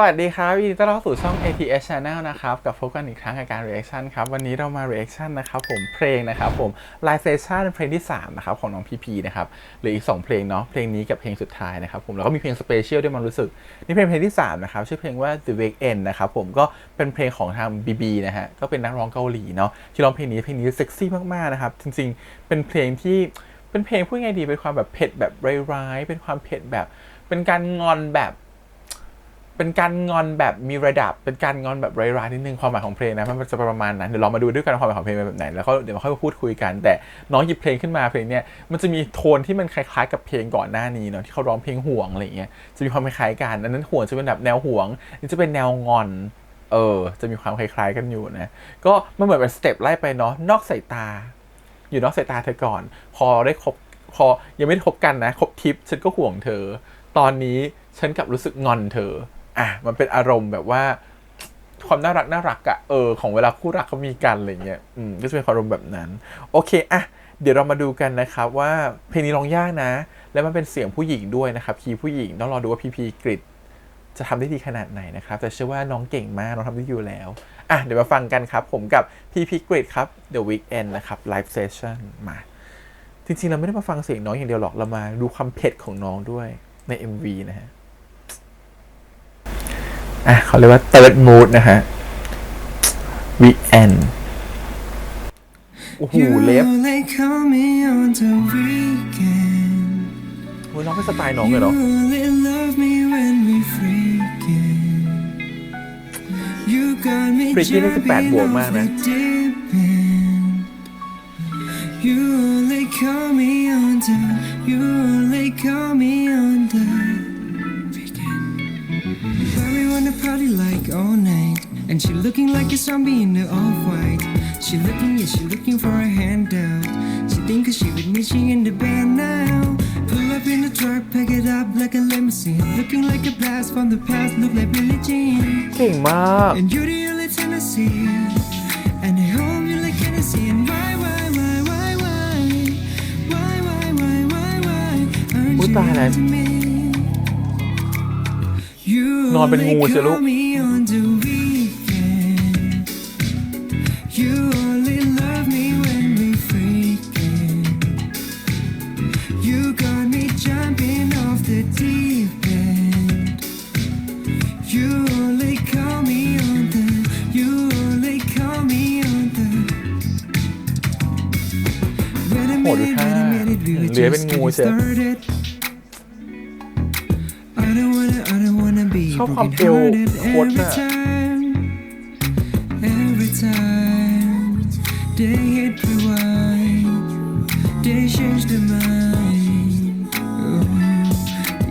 วัสดีครับยินดีต้อนรับสู่ช่อง ATS Channel นะครับ กับพบกันอีกครั้งกับการ reaction ครับ วันนี้เรามา reaction นะครับผมเพลงนะครับผม Live Session เพลงที่ 3 นะครับ ของน้องพีพีนะครับหลืออีก 2 เพลงเนาะเพลงนี้กับเพลงสุดท้ายนะครับผมแล้วก็มีเพลงสเปเชียลด้วยมันรู้สึก นี่เป็นเพลงที่ 3 นะครับ ชื่อเพลงว่า The Weekend นะครับผมก็เป็นเพลงของทาง BB นะฮะก็เป็นนักร้องเกาหลีเนาะที่ร้องเพลงนี้เพลงนี้เซ็กซี่มากๆนะครับจริงๆ เป็นเพลงที่เป็นเพลงพูดไงดีเป็นความแบบเผ็ดแบบร้ายๆเป็นความเผ็ดแบบเป็นการงอนแบบ เป็นการงอนแบบมีระดับ เป็นการงอนแบบไร้ายๆนิดนึงความหมายของเพลงนะมันจะประมาณนั้นเดี๋ยวเรามาดูด้วยกันความหมายของเพลงเป็นแบบไหนแล้วก็เดี๋ยวมาค่อยมาพูดคุยกัน แต่น้องหยิบเพลงขึ้นมาเพลงเนี้ยมันจะมีโทนที่มันคล้ายๆ กับเพลงก่อนหน้านี้เนาะที่เขาร้องเพลงห่วงอะไรเงี้ยจะมีความคล้ายกันอันนั้นห่วงจะเป็นแบบแนวห่วงนี่จะเป็นแนวงอนเออ จะมีความคล้ายๆกันอยู่นะก็มันเหมือนเป็นสเต็ปไล่ไปเนาะนอกสายตา อยู่นอกสายตาเธอก่อน พอได้คบพอยังไม่ได้คบกันนะคบทิปฉันก็ห่วงเธอ ตอนนี้ฉันกลับรู้สึกงอนเธอ อะมันเป็นอารมณ์แบบว่า ความน่ารักน่ารักอะเออของเวลาคู่รักเขามีกันอะไรเงี้ยอืมก็จะเป็นอารมณ์แบบนั้น โอเคอะเดี๋ยวเรามาดูกันนะครับว่าเพลงนี้ร้องยากนะ แล้วมันเป็นเสียงผู้หญิงด้วยนะครับคีย์ผู้หญิงต้องรอดูว่าพีพีกริดจะทำได้ดีขนาดไหนนะครับ แต่เชื่อว่าน้องเก่งมาก น้องทำได้อยู่แล้ว อะ เดี๋ยวมาฟังกันครับ ผมกับ PP Grid ครับ The Weekend นะครับ Live Session มา จริงๆ เราไม่ได้มาฟังเสียงน้องอย่างเดียวหรอก เรามาดูความเผ็ดของน้องด้วยใน MV นะฮะ อะเขาเรียกว่า Third Mood นะฮะ Weekend โอ้โหเล็บ You only call me on the weekend. โอ้ยน้องเป็นสไตล์น้องเลยเนาะ You only love me when we freaking. You got me ฟรีกี้ได้18 jumping บวก off มากนะ the deep end. You only call me on the. You we wanna party like all night? And she looking like a zombie in the off-white. She looking, yeah, she looking for a handout. She think 'cause she with me, she in the band now. Pull up in the truck, pack it up like a limousine. Looking like a blast from the past, look like Billie Jean. เก่งมาก And you're the only Tennessee. And I hope you like Tennessee. And why, why, why, why, why? Why, why, why, why, why? Aren't อุ๊ย you ตายแล้ว into me? นอนเป็นงูเสียลูก โหดูท่เลื้อยเป็นงูเสีย ชอบความ broken เอว hearted โคตร every น่ะ time. Every time they hit rewind, they change their mind. Oh,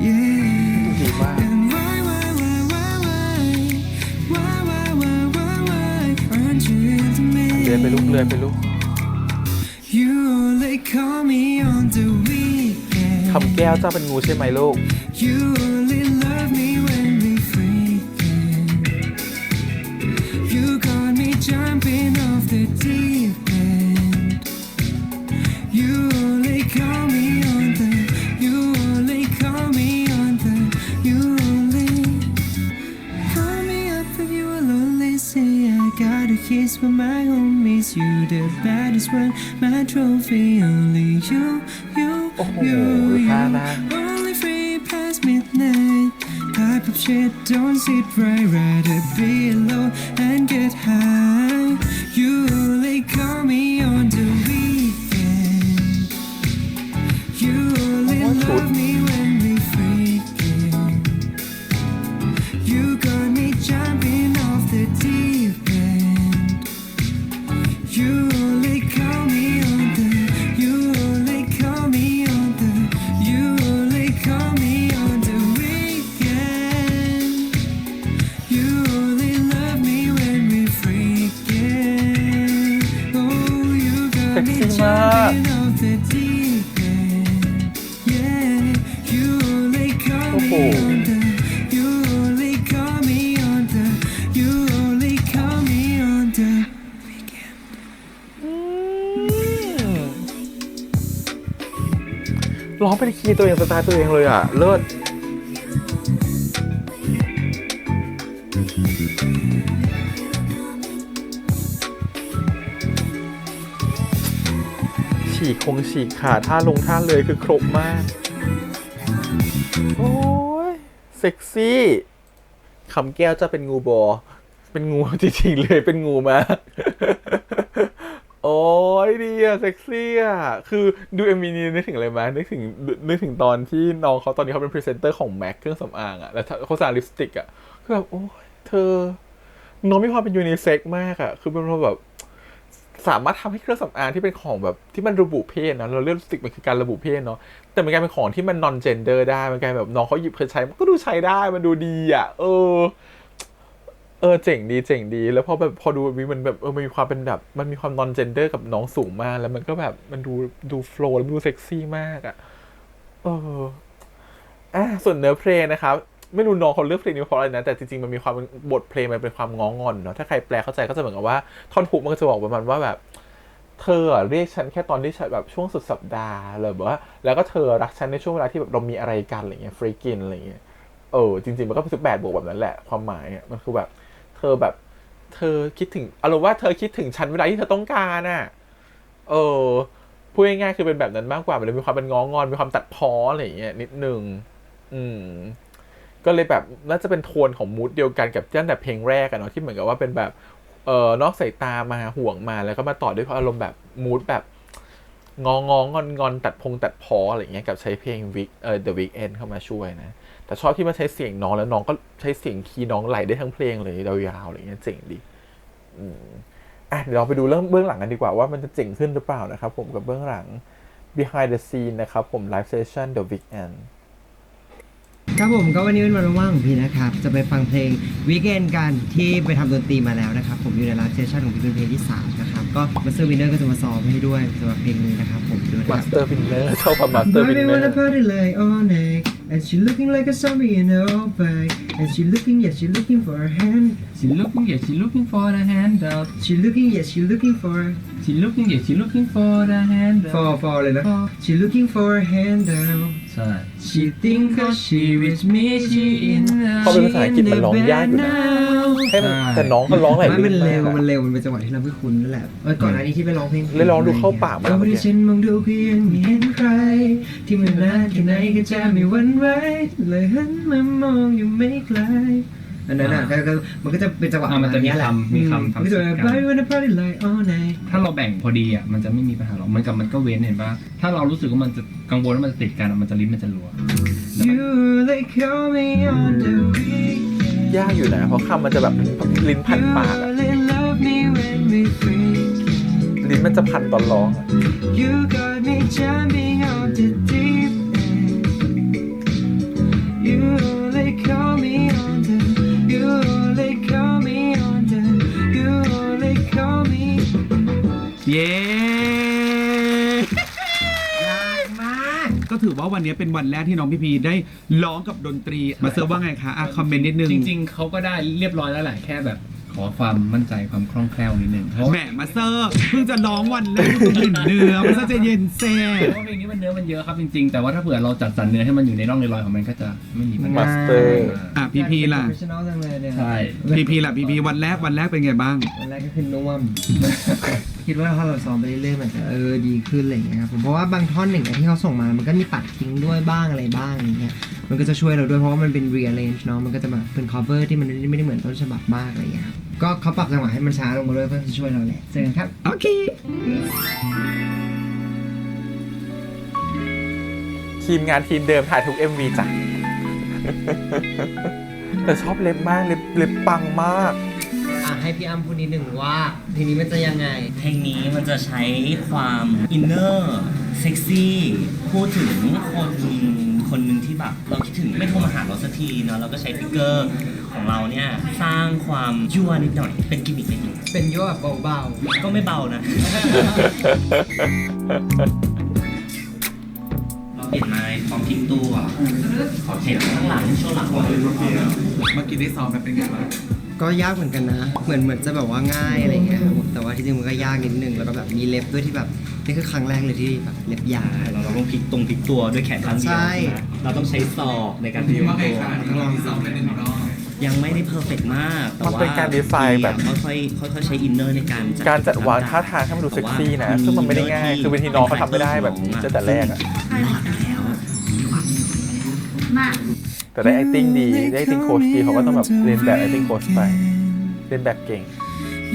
yeah. ดีมาก And why, why, why, why, why, why, why, why, why, why aren't you into me? เลื้อยไปลูกเลื้อยไปลูก You only call me on the weekend. คำแก้วเจ้าเป็นงูใช่ไหมลูก You you. Only free past midnight. Type of shit, don't sit right. Rather be alone and get high. You only call me on the weekend. You only love me. ได้คีย์ตัวเองสไตล์ตัวเองเลยอะ เลิศฉีกคงฉีกขาดท่าลงท่าเลยคือครบมาก โอ้ย เซ็กซี่คำแก้วจะเป็นงูบอ เป็นงูจริงๆเลยเป็นงูมา โอ้ยดีอะเซ็กซี่อะคือดูเอ็มวีนี้นึกถึงอะไรไหมนึกถึงนึกถึงตอนที่น้องเขาตอนนี้เขาเป็นพรีเซนเตอร์ของแม็กเครื่องสำอางอะแล้วโฆษณาลิปสติกอะคือแบบโอ้ยเธอ น้องมีความเป็นยูนิเซ็กมากอะคือเป็นแบบสามารถทำให้เครื่องสำอางที่เป็นของแบบที่มันระบุเพศนะเราเรียกลิปสติกมันคือการระบุเพศเนาะแต่มันกลายเป็นของที่มัน non gender ได้มันกลายแบบน้องเขาหยิบเคยใช้มันก็ดูใช้ได้มันดูดีอะ เออ เออเจ๋งดีเจ๋งดี แล้วพอแบบพอดูวิมันแบบเออมันมีความเป็นแบบ มันมีความ non gender กับน้องสูงมาก แล้วมันก็แบบมันดูดูโฟล์แล้วดูเซ็กซี่มากอะเอออะส่วนเนื้อเพลงนะครับไม่รู้น้องเขาเลือกเพลงนี้เพราะอะไรนะ แต่จริงๆ มันมีความบทเพลงมันเป็นความง้องอนเนาะถ้าใครแปลเข้าใจก็จะเหมือนกับว่าท่อนฮุกมันก็จะบอกประมาณว่าแบบ เธอเรียกฉันแค่ตอนที่ฉันแบบช่วงสุดสัปดาห์เลยแบบว่าแล้วก็เธอรักฉันในช่วงเวลาที่แบบเรามีอะไรกันอะไรเงี้ยฟรีกินอะไรเงี้ยเออจริงๆมันก็เป็นสิบแปดบวกแบบนั้นแหละความหมายมันคือแบบ เธอแบบ เธอคิดถึงอารมณ์ว่าเธอคิดถึงฉันเวลาที่เธอต้องการน่ะ เออพูดง่ายๆคือเป็นแบบนั้นมากกว่ามันเลยมีความเป็นง้องอนมีความตัดพ้ออะไรอย่างเงี้ยนิดนึง อืม ก็เลยแบบน่าจะเป็นโทนของมูดเดียวกันกับตั้งแต่เพลงแรกอะเนาะที่เหมือนกับว่าเป็นแบบ เออนอกสายตามาห่วงมาแล้วก็มาต่อด้วยอารมณ์แบบมูดแบบงองงอนงอนตัดพงตัดพออะไรอย่างเงี้ยกับใช้เพลงวิกเออ The Weeknd เข้ามาช่วยนะ แต่ชอบที่มาใช้เสียงน้องแล้วน้องก็ใช้เสียงคีย์น้องไหลได้ทั้งเพลงเลยยาวๆอะไรเงี้ยเจ๋งดีอืมอะเดี๋ยวเราไปดูเรื่องเบื้องหลังกันดีกว่าว่ามันจะเจ๋งขึ้นหรือเปล่านะครับผมกับเบื้องหลัง behind the scene นะครับผม live session The Weeknd ครับผมก็วันนี้เป็นวันว่างๆของพี่นะครับ จะไปฟังเพลง Weekend กันที่ไปทำดนตรีมาแล้วนะครับผมอยู่ในไลฟ์เซสชั่นของพี่เป็นเพลงที่ 3 นะครับ ก็มาสเตอร์วินเนอร์ก็จะมาซ้อมให้ด้วยสำหรับเพลงนี้นะครับผมด้วยนะครับ Master Winner ชอบกับ Master Baby wanna Winner party like all night And she looking like a zombie in her own bag And she looking, yeah, she looking for a hand She looking, yeah, she looking for the handout. She looking, yeah, she looking for She looking, yeah, she looking for the handout. For, for เลยนะ She looking for a handout ใช่ She think cause she with me she in พอเป็นภาษาอังกฤษมันร้องยากอยู่นะ ให้มันแต่น้องก็ร้องหลายไม่มันนเร็วมากมันอะเร็วมันเป็นจังหวะที่เราไม่คุ้นนั่นแหละเออก่อนหน้านี้ที่ไปร้องเพลงเลยร้องดูเข้าปากมากเราเมื่อไม่กี้ ได้ฉันมองดูก็ยังไม่เห็นใคร ที่มันนานแค่ไหนก็จะไม่หวันไหวเลยหันมามองอยู่ไม่ไกลอันนั้นอะก็ก็มันก็จะเป็นจังหวะอะมันจะมีปรณแหลคำมีคำอืทำมันก็จะแบบเสียง Why wanna party like all night ถ้าเราแบ่งพอดีอะมันจะไม่มีปัญหาหรอกมันกับมันก็เว้นเห็นปะถ้าเรารู้สึกว่ามันจะกังวลว่ามันจะติดกันอะมันจะลิ้นมันจะรัว You they call me on the weekend ยากอยู่นะเพราะคำมันจะแบบลิ้นพัน You ปากอะ only love me when we freaking ลิ้นมันจะพันตอนร้องอะ ว่าวันนี้เป็นวันแรกที่น้องพีพีได้ร้องกับดนตรีมาเซิร์ฟว่าไงคะอะคอมเมนต์นิดนึงจริง ๆเขาก็ได้เรียบร้อยแล้วแหละแค่แบบ ขอความมั่นใจความคล่องแคล่วนิดนึงเพราะแหมมาเซอร์เพิ่งจะร้องวันแรกคุณเห็นเนื้อมันจะเย็นเซ่เพราะเพลงนี้มันเนื้อมันเยอะครับจริง ๆ แต่ว่าถ้าเผื่อเราจัดสรรเนื้อให้มันอยู่ในร่องในรอยของมันก็จะไม่มีปัญหา Master อะพีพีล่ะ professional จังเลยเนี่ยใช่ พีพีล่ะพีพีวันแรกวันแรกเป็นไงบ้าง วันแรกก็คือนุ่ม คิดว่าถ้าเราซ้อมไปเรื่อยๆมันจะเออดีขึ้นอะไรอย่างเงี้ยครับผมเพราะว่าบางท่อนหนึ่งอะที่เขาส่งมามันก็มีตัดทิ้งด้วยบ้างอะไรบ้างอย่างเงี้ยมันก็จะช่วยเราด้วยเพราะว่ามันเป็น rearrange เนาะมันก็จะแบบเป็น cover ที่มันไม่ได้เหมือนต้นฉบับมากอะไรอย่างเงี้ยครับก็เขาปรับจังหวะให้มันช้าลงมาด้วยเพื่อจะช่วยเราแหละเจอกันครับโอเค ทีมงานทีมเดิมถ่ายทุก MV จ้ะ แต่ชอบเล็บมากเล็บเล็บปังมากอะ ให้พี่อ้ำพูดนิดหนึ่งว่าทีนี้มันจะยังไง เพลงนี้มันจะใช้ความอินเนอร์เซ็กซี่พูดถึงคนคนหนึ่งที่แบบเราคิดถึงไม่โทรมาหาเราสักทีเนาะเราก็ใช้ฟิกเกอร์ของเราเนี่ยสร้างความยั่วนิดหน่อย เป็นกิมมิคเล็กเป็นยั่วแบบเบาๆก็ไม่เบานะ เราเปลี่ยนมาความพลิกตัวเห็นข้างหลังช่วงหลังของเมื่อกี้ได้ซ้อมไปเป็นไงบ้างๆ ก็ยากเหมือนกันนะ เหมือนเหมือนจะแบบว่าง่ายอะไรอย่างเงี้ยครับผมแต่ว่าที่จริงมันก็ยากนิดนึงแล้วก็แบบมีเล็บด้วยที่แบบนี่คือครั้งแรกเลยที่แบบเล็บยาว เราเราต้องพลิกตรงพลิกตัวด้วยแขนข้างเดียวใช่ใช่ไหมเราต้องใช้ศอกในการพลิกตัว ลองยังไม่ได้เพอร์เฟกมาก แต่มันว่าเป็นการดีไซน์แบบค่อยๆค่อยๆใช้อินเนอร์ในการการจัดวางท่าทางให้มันดูเซ็กซี่นะซึ่งมันไม่ได้ง่ายคือเวทีน้องเขาทำไม่ได้แบบนี้ตั้งแต่แรกอะ ใช่แล้ว แต่ได้ acting ดี ได้ acting coach ดีเขาก็ต้องแบบเรียนแบบ acting coach ไป เรียนแบบเก่ง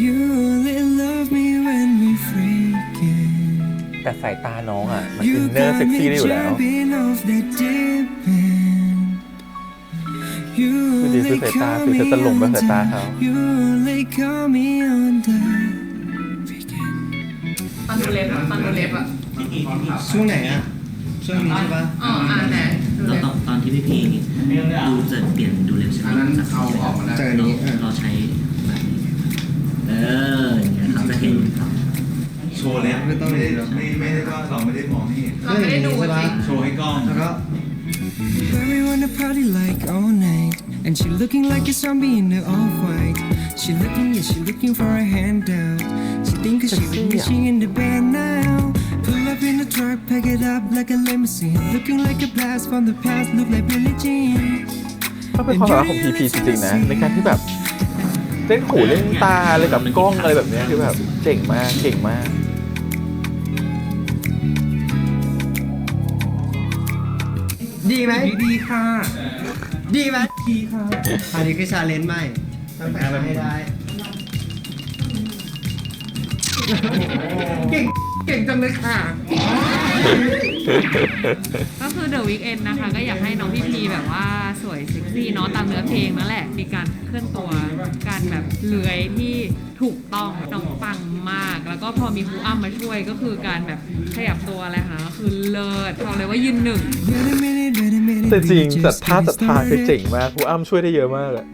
You only love me when we freaking. แต่สายตาน้องอะ มันอิ You นเนอร์ got เซ็กซี่ me ได้อยู่แล้ว jumping off the deep end. You ดูดิ only คือสายตา call คือ me จะตลกแบบสายตาเขา under. You only call me under. ตอนดูเล็บอะตอนดูเล็บอะพี่พีพี่พีช่วงไหนอะช่วงนี้ใช่ปะอ๋ออ่าไหน ดูแล้วเล็บตอนตอนที่พี่พีดูจะเปลี่ยนดูเล็บใช่ไหมจากเอาออกมาจากอันนี้อะเราใช้แบบนี้เอออย่างเงี้ยครับจะเห็นครับโชว์เล็บไม่ต้องไม่ได้ดูแล้วไม่ไม่ได้ว่าเราไม่ได้มองให้เห็นเราไม่ได้ดูใช่ปะจริง โชว์ให้กล้อง แล้วก็ Everyone to party like all night. And she looking like a zombie in the off-white. She looking, yeah, she looking for a handout. She think cause she with me, she in the bed now. Pull up in the truck, pack it up like a limousine. Looking like a blast from the past, look like Billie Jean. ก็เป็นความสามารถของ PP จริงๆนะ ในการที่แบบเล่นหูเล่นตาอะไรกับกล้องอะไรแบบเนี้ยคือแบบเจ๋งมากเก่งมาก ดีไหมดีค่ะ ดีไหมดีค่ะ อันนี้คือชาเลนจ์ใหม่ต้องแต่งมาให้ได้ เก่งเก่งจังเลยค่ะ ก็คือ The Weeknd นะคะ ก็อยากให้น้องพี่พีแบบว่าสวยเซ็กซี่เนาะตามเนื้อเพลงนั่นแหละ มีการเคลื่อนตัว การแบบเลื้อยที่ถูกต้องน้องปังมาก แล้วก็พอมีครูอ้ำมาช่วยก็คือการแบบขยับตัวอะไรค่ะก็คือเลิศบอกเลยว่ายืนหนึ่ง Wait a minute, wait a minute. แต่จริง we จัด just ท่า getting จัดทางคือ started. เจ๋งมากครูอ้ำช่วยได้เยอะมากอะ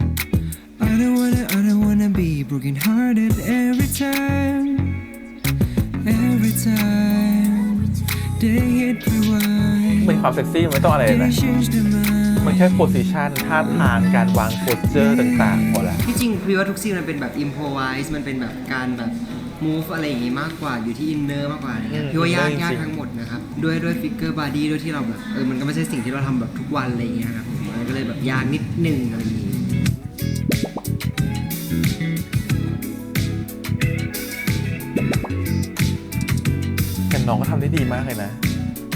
I don't wanna, I don't wanna be broken hearted every time, every time they hit เป็น rewind. ความเซ็กซี่มันไม่ต้องอะไรเลย They นะ change their mind. มันแค่โพสิชันท่าทางการวางโพสเจอร์ต่างๆพอละที่จริงพี่ว่าทุกซีนมันเป็นแบบ improvise มันเป็นแบบการแบบ move อะไรอย่างงี้มากกว่าอยู่ที่ inner มากกว่าอะไรเงี้ยอืมพี่ว่ายาก inner ยากจริงๆทั้งหมดนะครับด้วยด้วย figure body ด้วยที่เราแบบเออมันก็ไม่ใช่สิ่งที่เราทำแบบทุกวันอะไรอย่างเงี้ยครับผมมันก็เลยแบบยากนิดนึงอะไรอย่างงี้ น้องก็ทำได้ดีมากเลยนะ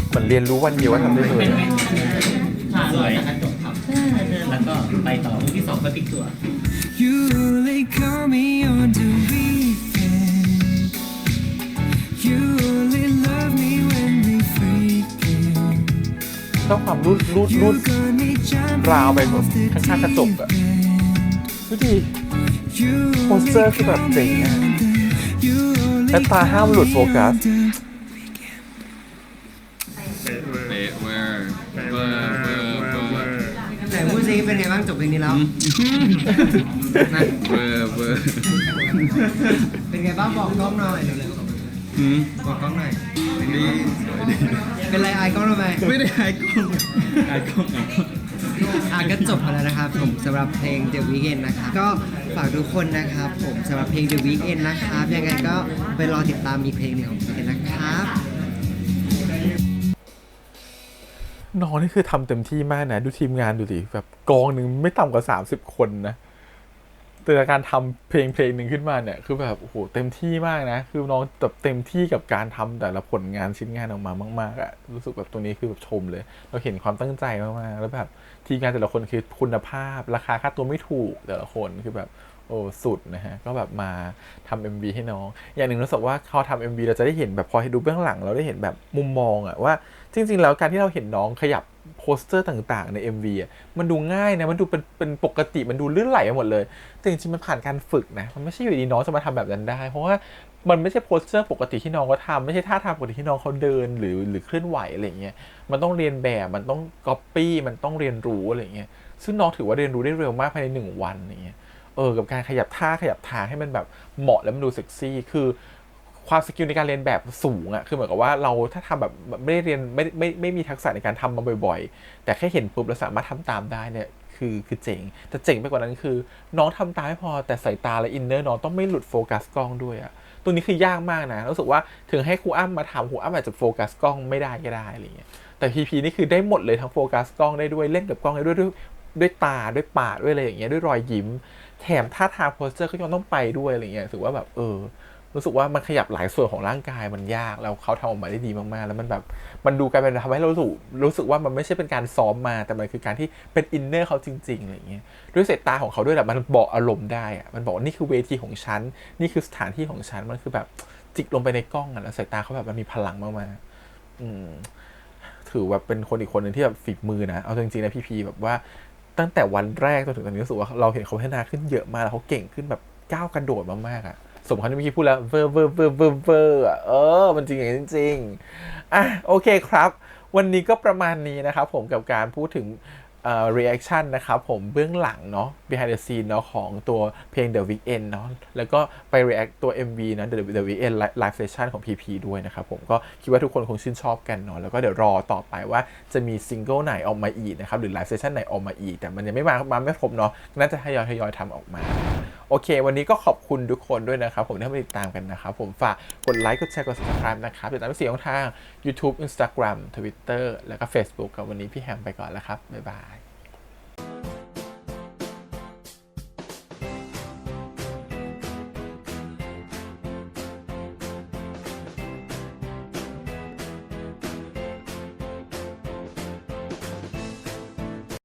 เหมือนเรียนรู้วันเดียวว่าทำได้เลยสวยกระจกครับแล้วก็ไปต่อรูปที่สองก็พลิกตัว You only call me on the weekend. You only love me when we freaking. ชอบความรูดรูดรู You ด got me jumping ราวไปแบบ off the ข้างๆกระจก deep อะ end. ดูดิ You โปสเตอร์คือแบบเจ๋งอะ You only และตาห้ามหลุดโฟกัสไหน นี้แล้วนะเบอร์เบอร์เป็นไงบ้างบอกกล้องหน่อยเร็วๆบอกกล้องหน่อยดีเป็นไรอายกล้องทำไม ไม่ได้ไอ้กล้องไอ้กล้องไอ้กล้องอะก็จบไปแล้วนะครับผมสำหรับเพลง The Weeknd นะครับก็ฝากทุกคนนะครับผมสำหรับเพลง The Weeknd นะครับยังไงก็ไปรอติดตามอีกเพลงหนึ่งของเพลงนะครับ น้องนี่คือทำเต็มที่มากนะ ดูทีมงานดูดิแบบกองหนึ่งไม่ต่ำกว่า30คนนะแต่การทำเพลงเพลงหนึ่งขึ้นมาเนี่ย คือแบบโอ้โหเต็มที่มากนะ คือน้องแบบเต็มที่กับการทำแต่ละผลงานชิ้นงานออกมามากๆอะรู้สึกแบบตัวนี้คือแบบชมเลย เราเห็นความตั้งใจมากๆแล้วแบบทีมงานแต่ละคนคือคุณภาพ ราคาค่าตัวไม่ถูกแต่ละคนคือแบบโอ้สุดนะฮะ ก็แบบมาทำ MV ให้น้อง อย่างหนึ่งรู้สึกว่าเขาทำ MV เราจะได้เห็นแบบพอให้ดูเบื้องหลัง เราได้เห็นแบบมุมมองอะว่า จริงๆแล้วการที่เราเห็นน้องขยับโปสเตอร์ต่างๆ ใน MV อะมันดูง่ายนะ มันดูเป็นเป็นปกติมันดูลื่นไหลไปหมดเลย แต่จริงๆมันผ่านการฝึกนะ มันไม่ใช่อยู่ดีน้องจะมาทำแบบนั้นได้ เพราะว่ามันไม่ใช่โพสเจอร์ปกติที่น้องเขาทำไม่ใช่ท่าทางปกติที่น้องเขาเดินหรือหรือเคลื่อนไหวอะไรเงี้ยมันต้องเรียนแบบมันต้องก๊อปปี้มันต้องเรียนรู้อะไรเงี้ยซึ่งน้องถือว่าเรียนรู้ได้เร็วมากภายในหนึ่งวันอย่างเงี้ยเออกับการขยับท่าขยับทางให้มันแบบเหมาะแล้วมันดูเซ็กซี่คือ ความสกิลในการเรียนแบบสูงอะคือเหมือนกับว่าเราถ้าทำแบบไม่ได้เรียนไม่ไม่ไม่มีทักษะในการทำมาบ่อย ๆ แต่แค่เห็นปุ๊บแล้วสามารถทำตามได้เนี่ยคือคือเจ๋งแต่เจ๋งไปกว่านั้นคือ น้องทำตามไม่พอแต่สายตาและอินเนอร์น้องต้องไม่หลุดโฟกัสกล้องด้วยอะตัวนี้คือยากมากนะรู้สึกว่าถึงให้ครูอ้ำมาทำครูอ้ำอาจจะโฟกัสกล้องไม่ได้ก็ได้อะไรเงี้ยแต่พีพีนี่คือได้หมดเลยทั้งโฟกัสกล้องได้ด้วยเล่นกับกล้องได้ด้วยด้วยด้วยตาด้วยปากด้วยอะไรอย่างเงี้ยด้วยรอยยิ้ม แถมท่าทางโพสเจอร์ก็ยังต้องไปด้วยอะไรเงี้ยรู้สึกว่าแบบเออ รู้สึกว่ามันขยับหลายส่วนของร่างกายมันยากแล้วเขาทำออกมาได้ดีมากๆ แล้วมันแบบมันดูกลายเป็นทำให้เรารู้สึกรู้สึกว่ามันไม่ใช่เป็นการซ้อมมา แต่มันคือการที่เป็นอินเนอร์เขาจริงๆอะไรเงี้ยด้วยสายตาของเขาด้วยแหละมันบอกอารมณ์ได้อะมันบอกว่านี่คือเวทีของฉันนี่คือสถานที่ของฉันมันคือแบบจิกลงไปในกล้องอะแล้วสายตาเขาแบบมันมีพลังมากๆอืมถือว่าเป็นคนอีกคนหนึ่งที่แบบฝีมือนะเอาจริงๆนะพี่พีแบบว่าตั้งแต่วันแรกจนถึงตอนนี้รู้สึกว่าเราเห็นเขาพัฒนาขึ้นเยอะมากแล้วเขาเก่งขึ้นแบบก้าวกระโดดมากๆอะ สมคำที่เมื่อกี้พูดแล้วเวอร์เวอร์เวอร์เวอร์เวอร์อะเออ มันจริงอย่างจริงอะโอเคครับ วันนี้ก็ประมาณนี้นะครับผมกับการพูดถึงเอ่อ reaction นะครับผมเบื้องหลังเนาะ behind the scene เนาะของตัวเพลง The Weeknd เนาะแล้วก็ไป react ตัว MV นะ The The Weeknd live session ของ PP ด้วยนะครับผมก็คิดว่าทุกคนคงชื่นชอบกันเนาะแล้วก็เดี๋ยวรอต่อไปว่าจะมีซิงเกิลไหนออกมาอีกนะครับ หรือ live session ไหนออกมาอีก แต่มันยังไม่มามาไม่ครบเนาะน่าจะทยอยทยอยทำออกมา โอเค วันนี้ก็ขอบคุณทุกคนด้วยนะครับผมที่มาติดตามกันนะครับผมฝากกดไลค์กดแชร์กด subscribe นะครับติดตามพี่เสียงทาง YouTube Instagram Twitter แล้วก็ Facebook กับวันนี้พี่แฮมไปก่อนแล้วครับบ๊ายบาย